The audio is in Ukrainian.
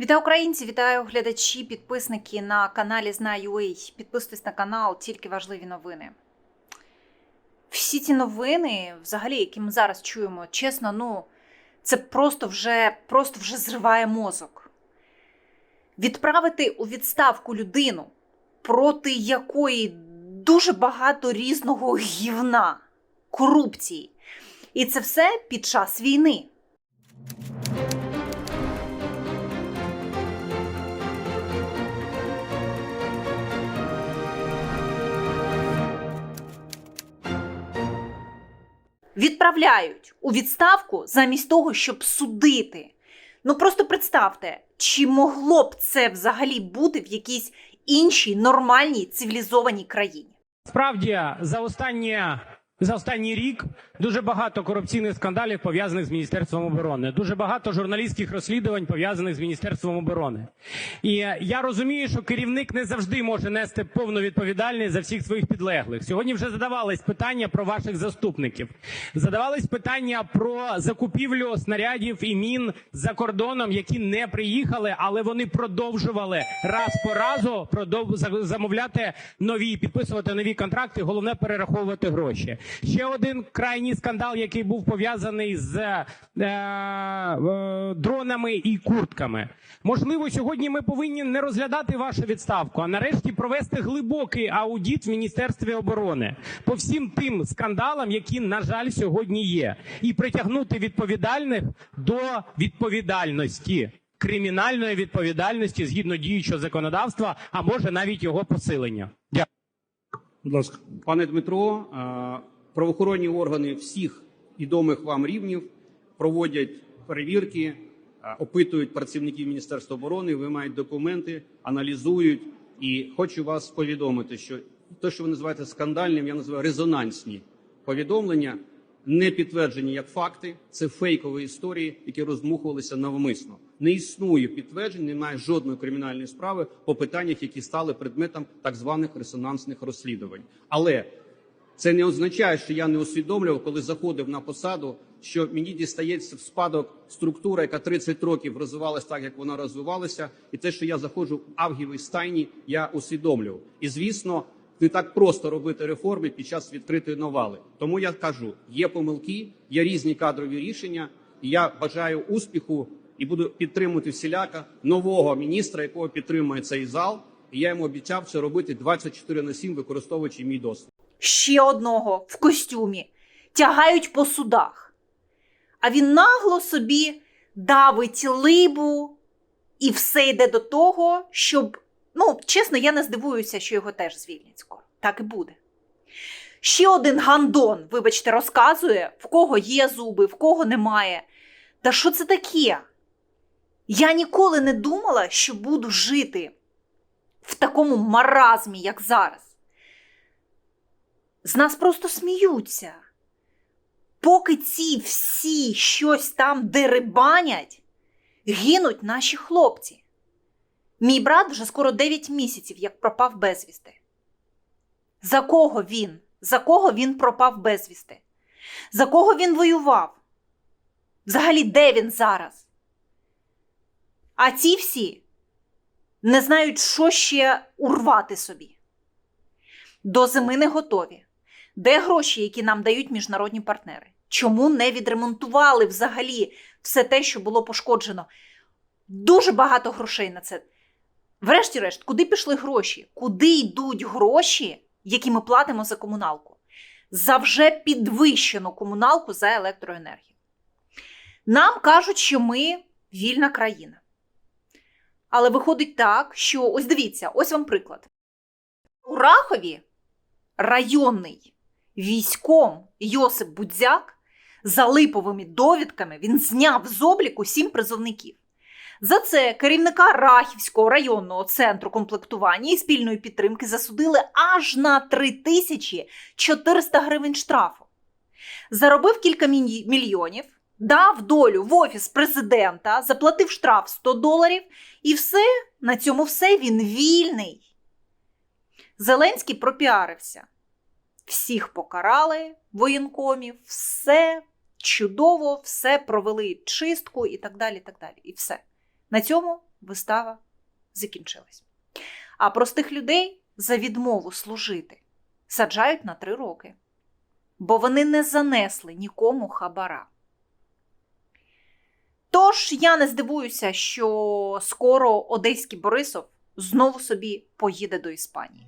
Вітаю українці, вітаю глядачі, підписники на каналі Знаю.ua. Підписуйтесь на канал, тільки важливі новини. Всі ці новини, взагалі, які ми зараз чуємо, чесно, ну це просто вже, просто вже зриває мозок. Відправити у відставку людину, проти якої дуже багато різного гівна, корупції. І це все під час війни. Відправляють у відставку замість того, щоб судити. Ну просто представте, чи могло б це взагалі бути в якійсь іншій нормальній цивілізованій країні? Справді за останні за останній рік дуже багато корупційних скандалів пов'язаних з міністерством оборони. Дуже багато журналістських розслідувань пов'язаних з міністерством оборони. І я розумію, що керівник не завжди може нести повну відповідальність за всіх своїх підлеглих. Сьогодні вже задавались питання про ваших заступників. Задавались питання про закупівлю снарядів і мін за кордоном, які не приїхали, але вони продовжували раз по разу продов... замовляти нові, підписувати нові контракти. Головне перераховувати гроші. Ще один крайній скандал, який був пов'язаний з е, е, дронами і куртками. Можливо, сьогодні ми повинні не розглядати вашу відставку, а нарешті провести глибокий аудіт в Міністерстві оборони по всім тим скандалам, які, на жаль, сьогодні є, і притягнути відповідальних до відповідальності. Кримінальної відповідальності згідно діючого законодавства, а може навіть його посилення. Дякую. Будь ласка. Пане Дмитро, е, правоохоронні органи всіх відомих вам рівнів проводять перевірки, е, опитують працівників Міністерства оборони, вимагають документи, аналізують. І хочу вас повідомити, що те, що ви називаєте скандальним, я називаю резонансні повідомлення, не підтверджені як факти. Це фейкові історії, які роздмухувалися навмисно. Не існує підтверджень, немає жодної кримінальної справи по питаннях, які стали предметом так званих резонансних розслідувань. Але це не означає, що я не усвідомлював, коли заходив на посаду, що мені дістається в спадок структура, яка 30 років розвивалася так, як вона розвивалася, і те, що я заходжу в авгієвій стайні, я усвідомлював. І звісно, не так просто робити реформи під час відкритої навали. Тому я кажу: є помилки, є різні кадрові рішення. І я бажаю успіху і буду підтримувати всіляка нового міністра, якого підтримує цей зал. І я йому обіцяв це робити 24 на 7, використовуючи мій досвід. Ще одного в костюмі тягають по судах. А він нагло собі давить либу, і все йде до того, щоб, ну, чесно, я не здивуюся, що його теж звільнять скоро. Так і буде. Ще один гандон, вибачте, розказує, в кого є зуби, в кого немає. Та що це таке? Я ніколи не думала, що буду жити в такому маразмі, як зараз. З нас просто сміються. Поки ці всі щось там дерибанять, гинуть наші хлопці. Мій брат вже скоро 9 місяців, як пропав безвісти. За кого він? За кого він пропав безвісти? За кого він воював? Взагалі, де він зараз? А ці всі не знають, що ще урвати собі. До зими не готові. Де гроші, які нам дають міжнародні партнери? Чому не відремонтували взагалі все те, що було пошкоджено? Дуже багато грошей на це. Врешті-решт, куди пішли гроші? Куди йдуть гроші, які ми платимо за комуналку? За вже підвищену комуналку за електроенергію. Нам кажуть, що ми вільна країна. Але виходить так, що ось дивіться, ось вам приклад. У Рахові районний військом Йосип Будзяк за липовими довідками він зняв з обліку сім призовників. За це керівника Рахівського районного центру комплектування і спільної підтримки засудили аж на 3400 гривень штрафу. Заробив кілька мільйонів, дав долю в офіс президента, заплатив штраф 100 доларів, і все, на цьому все він вільний. Зеленський пропіарився. Всіх покарали воєнкомів, все чудово, все провели чистку і так далі. Так далі. І все. На цьому вистава закінчилась. А простих людей за відмову служити саджають на три роки, бо вони не занесли нікому хабара. Тож я не здивуюся, що скоро одеський Борисов знову собі поїде до Іспанії.